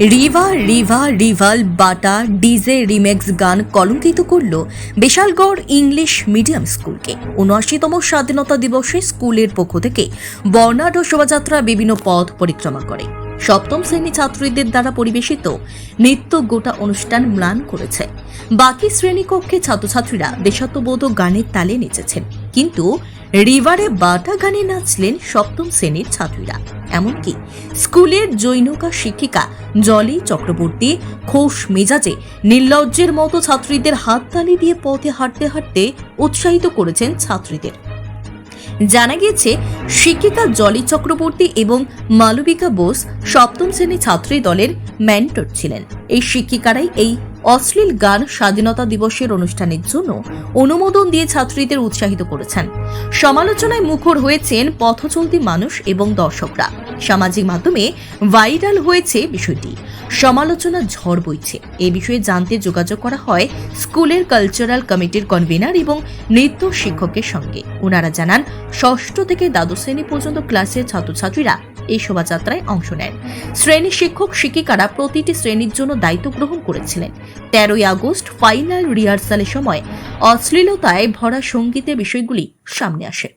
রিভা রিভা, রিভাল, বাটা, DJ, রিমেক্স গান কলঙ্কিত করল বিশালগড় ইংলিশ মিডিয়াম স্কুলকে। উনআশিতম স্বাধীনতা দিবসে স্কুলের পক্ষ থেকে বর্ণাঢ্য শোভাযাত্রা বিভিন্ন পথ পরিক্রমা করে। সপ্তম শ্রেণি ছাত্রীদের দ্বারা পরিবেশিত নৃত্য গোটা অনুষ্ঠান ম্লান করেছে। বাকি শ্রেণীকক্ষে ছাত্রছাত্রীরা দেশাত্মবোধক গানের তালে নেচেছেন। কিন্তু রিভারে বাটা গানে নাচলেন সপ্তম শ্রেণির ছাত্রীরা। এমনকি স্কুলের জৈনকা শিক্ষিকা জলি চক্রবর্তী খোশ মেজাজে নির্লজ্জের মতো ছাত্রীদের হাততালি দিয়ে পথে হাঁটতে হাঁটতে উৎসাহিত করেছেন ছাত্রীদের। জানা গিয়েছে, শিক্ষিকা জলি চক্রবর্তী এবং মালবিকা বোস সপ্তম শ্রেণি ছাত্রী দলের মেন্টর ছিলেন। এই শিক্ষিকারাই এই অশ্লীল গান স্বাধীনতা দিবসের অনুষ্ঠানের জন্য অনুমোদন দিয়ে ছাত্রীদের উৎসাহিত করেছেন। সমালোচনায় মুখর হয়েছেন পথচলতি মানুষ এবং দর্শকরা। সামাজিক মাধ্যমে ভাইরাল হয়েছে বিষয়টি। সমালোচনা ঝড় বইছে। এ বিষয়ে জানতে যোগাযোগ করা হয় স্কুলের কালচারাল কমিটির কনভেনার এবং নৃত্য শিক্ষকের সঙ্গে। ওনারা জানান, ষষ্ঠ থেকে দ্বাদশ শ্রেণি পর্যন্ত ক্লাসের ছাত্রছাত্রীরা এই শোভাযাত্রায় অংশ নেন। শ্রেণি শিক্ষক শিক্ষিকারা প্রতিটি শ্রেণির জন্য দায়িত্ব গ্রহণ করেছিলেন। তেরোই আগস্ট ফাইনাল রিহার্সালের সময় অশ্লীলতায় ভরা সঙ্গীতের বিষয়গুলি সামনে আসে।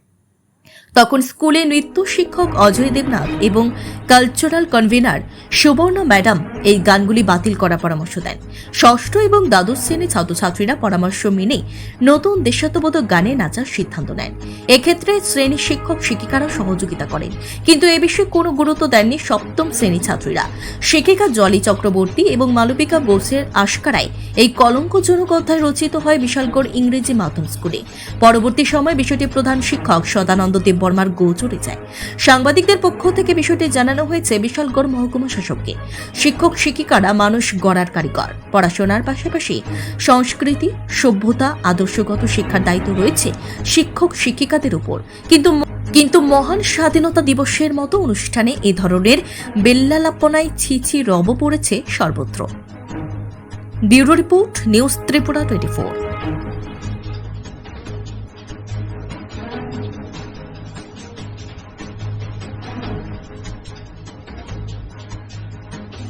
তখন স্কুলে নৃত্য শিক্ষক অজয় দেবনাথ এবং কালচারাল কনভেনার সুবর্ণ ম্যাডাম এই গানগুলি বাতিল করার পরামর্শ দেন। ষষ্ঠ এবং দ্বাদশ শ্রেণির ছাত্রছাত্রীরা পরামর্শ মেনে নতুন দেশাত্মবোধক গানে নাচার সিদ্ধান্ত নেন। এক্ষেত্রে শ্রেণি শিক্ষক শিক্ষিকারা সহযোগিতা করেন। কিন্তু এ বিষয়ে কোনো গুরুত্ব দেননি সপ্তম শ্রেণি ছাত্রীরা। শিক্ষিকা জলি চক্রবর্তী এবং মালবিকা বোসের আশকারায় এই কলঙ্কজনক অধ্যায় রচিত হয় বিশালগড় ইংরেজি মাধ্যম স্কুলে। পরবর্তী সময় বিষয়টি প্রধান শিক্ষক সদানন্দ দেববর্মার গোচরে যায়। সাংবাদিকদের পক্ষ থেকে বিষয়টি জানানো হয়েছে বিশালগড় মহকুমা শাসককে। শিক্ষক, শিক্ষিকারা মানুষ গড়ার কারিগর। পড়াশোনার পাশাপাশি সংস্কৃতি, সভ্যতা, আদর্শগত শিক্ষার দায়িত্ব রয়েছে শিক্ষক, শিক্ষিকাদের উপর। কিন্তু কিন্তু মহান স্বাধীনতা দিবসের মতো অনুষ্ঠানে এ ধরনের বেল্লালাপনায় ছিছি রব পড়েছে সর্বত্র। Bureau report, news Tripura twenty